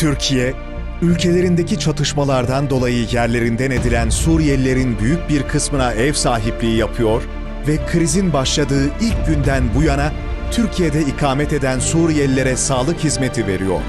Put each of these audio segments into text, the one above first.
Türkiye, ülkelerindeki çatışmalardan dolayı yerlerinden edilen Suriyelilerin büyük bir kısmına ev sahipliği yapıyor ve krizin başladığı ilk günden bu yana Türkiye'de ikamet eden Suriyelilere sağlık hizmeti veriyor.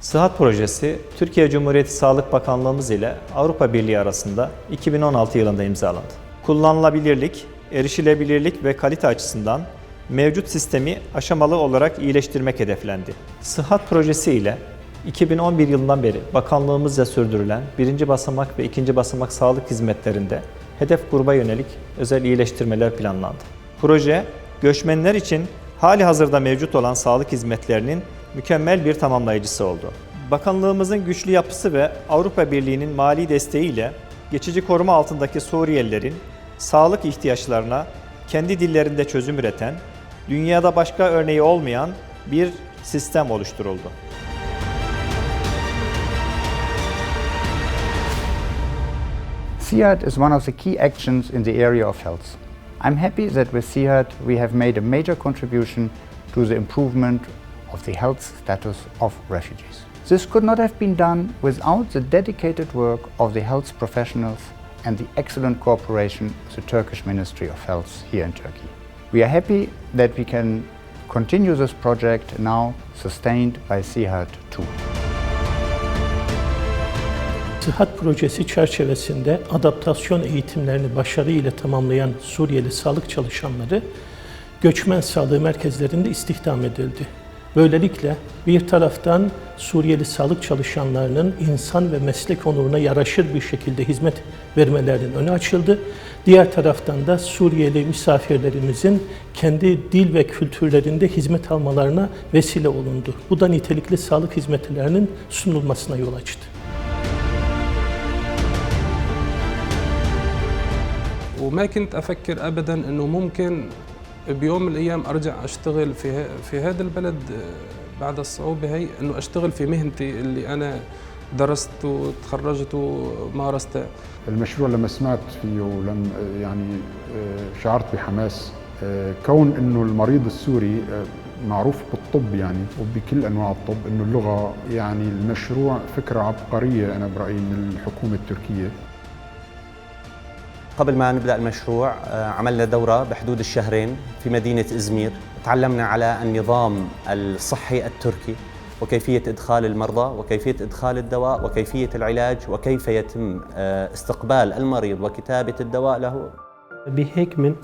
Sıhhat Projesi, Türkiye Cumhuriyeti Sağlık Bakanlığımız ile Avrupa Birliği arasında 2016 yılında imzalandı. Kullanılabilirlik, erişilebilirlik ve kalite açısından mevcut sistemi aşamalı olarak iyileştirmek hedeflendi. Sıhhat Projesi ile 2011 yılından beri bakanlığımızca sürdürülen birinci basamak ve ikinci basamak sağlık hizmetlerinde hedef gruba yönelik özel iyileştirmeler planlandı. Proje, göçmenler için hali hazırda mevcut olan sağlık hizmetlerinin mükemmel bir tamamlayıcısı oldu. Bakanlığımızın güçlü yapısı ve Avrupa Birliği'nin mali desteğiyle geçici koruma altındaki Suriyelilerin sağlık ihtiyaçlarına kendi dillerinde çözüm üreten, dünyada başka örneği olmayan bir sistem oluşturuldu. CIAT is one of the key actions in the area of health. I'm happy that with CIAT we have made a major contribution to the improvement of the health status of refugees. This could not have been done without the dedicated work of the health professionals and the excellent cooperation with the Turkish Ministry of Health here in Turkey. We are happy that we can continue this project now sustained by CIAT 2. Sıhhat projesi çerçevesinde adaptasyon eğitimlerini başarıyla tamamlayan Suriyeli sağlık çalışanları göçmen sağlığı merkezlerinde istihdam edildi. Böylelikle bir taraftan Suriyeli sağlık çalışanlarının insan ve meslek onuruna yaraşır bir şekilde hizmet vermelerinin önü açıldı. Diğer taraftan da Suriyeli misafirlerimizin kendi dil ve kültürlerinde hizmet almalarına vesile olundu. Bu da nitelikli sağlık hizmetlerinin sunulmasına yol açtı. وما كنت افكر ابدا انه ممكن بيوم من الأيام أرجع أشتغل في في هذا البلد آه، بعد الصعوبة هي إنه أشتغل في مهنتي اللي أنا درست وتخرجت ومارستها المشروع لما سمعت فيه ولم يعني آه، شعرت بحماس. آه، كون إنه المريض السوري معروف بالطب يعني وبكل أنواع الطب إنه اللغة يعني المشروع فكرة عبقرية أنا برأيي من الحكومة التركية. قبل ما نبدأ المشروع آه، عملنا دورة بحدود الشهرين في مدينة إزمير تعلمنا على النظام الصحي التركي وكيفية إدخال المرضى وكيفية إدخال الدواء وكيفية العلاج وكيف يتم آه، استقبال المريض وكتابة الدواء له Bir hekimin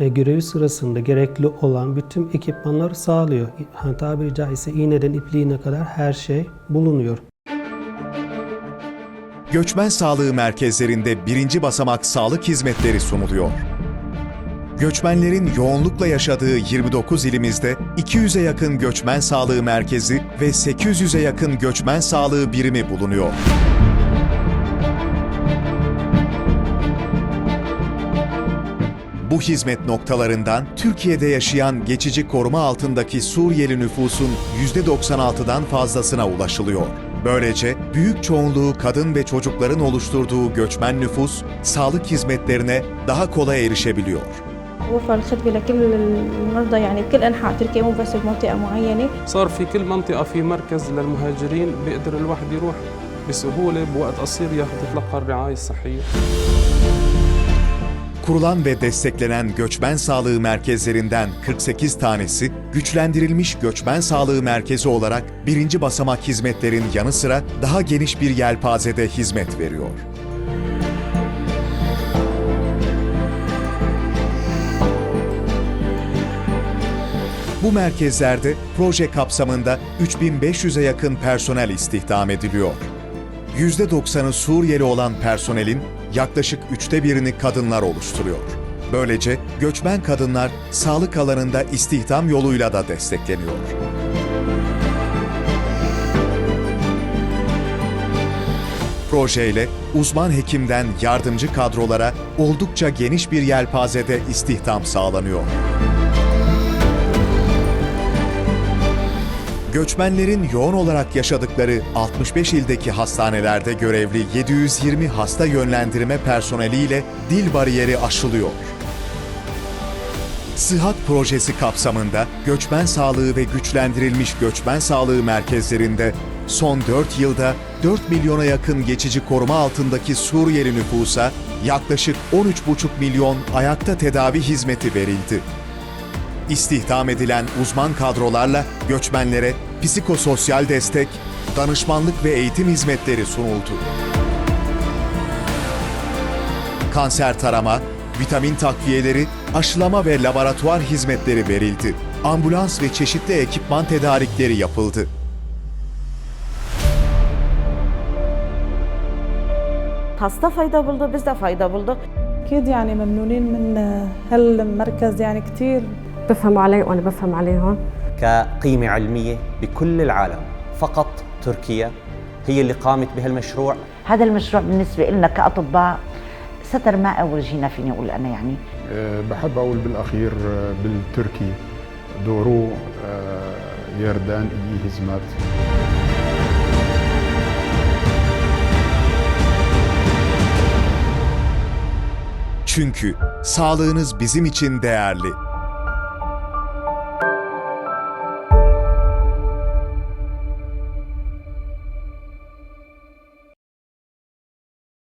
e, görevi sırasında gerekli olan bütün ekipmanları sağlıyor. Hani tabiri caizse iğneden ipliğine kadar her şey bulunuyor. Göçmen sağlığı merkezlerinde birinci basamak sağlık hizmetleri sunuluyor. Göçmenlerin yoğunlukla yaşadığı 29 ilimizde 200'e yakın göçmen sağlığı merkezi ve 800'e yakın göçmen sağlığı birimi bulunuyor. Bu hizmet noktalarından Türkiye'de yaşayan geçici koruma altındaki Suriyeli nüfusun %96'dan fazlasına ulaşılıyor. Böylece büyük çoğunluğu kadın ve çocukların oluşturduğu göçmen nüfus sağlık hizmetlerine daha kolay erişebiliyor. وفر الخدمة لكل المرضى يعني بكل أنحاء تركيا مو بس بمنطقة معينة صار في كل منطقه في مركز للمهاجرين بيقدر الواحد يروح بسهوله بوقت قصير ياخذ يتلقى الرعايه الصحيه Kurulan ve desteklenen göçmen sağlığı merkezlerinden 48 tanesi güçlendirilmiş göçmen sağlığı merkezi olarak birinci basamak hizmetlerin yanı sıra daha geniş bir yelpazede hizmet veriyor. Bu merkezlerde proje kapsamında 3500'e yakın personel istihdam ediliyor. %90'ı Suriyeli olan personelin yaklaşık üçte birini kadınlar oluşturuyor. Böylece göçmen kadınlar sağlık alanında istihdam yoluyla da destekleniyor. Projeyle uzman hekimden yardımcı kadrolara oldukça geniş bir yelpazede istihdam sağlanıyor. Göçmenlerin yoğun olarak yaşadıkları 65 ildeki hastanelerde görevli 720 hasta yönlendirme personeliyle dil bariyeri aşılıyor. Sıhhat projesi kapsamında göçmen sağlığı ve güçlendirilmiş göçmen sağlığı merkezlerinde son 4 yılda 4 milyona yakın geçici koruma altındaki Suriyeli nüfusa yaklaşık 13,5 milyon ayakta tedavi hizmeti verildi İstihdam edilen uzman kadrolarla göçmenlere psikososyal destek, danışmanlık ve eğitim hizmetleri sunuldu. Kanser tarama, vitamin takviyeleri, aşılama ve laboratuvar hizmetleri verildi. Ambulans ve çeşitli ekipman tedarikleri yapıldı. hasta fayda buldu, biz de fayda bulduk. أكيد يعني ممنونين من هالمركز يعني كتير بفهم علي وأنا بفهم عليهم. كقيمة علمية بكل العالم فقط تركيا هي اللي قامت بهالمشروع. هذا المشروع بالنسبة لنا كأطباء ستر ما أول جينا فيني أقول أنا يعني. آه، بحب أقول بالأخير آه، بالتركي. دورو آه، يردان إي هزمات. Çünkü sağlığınız bizim için değerli.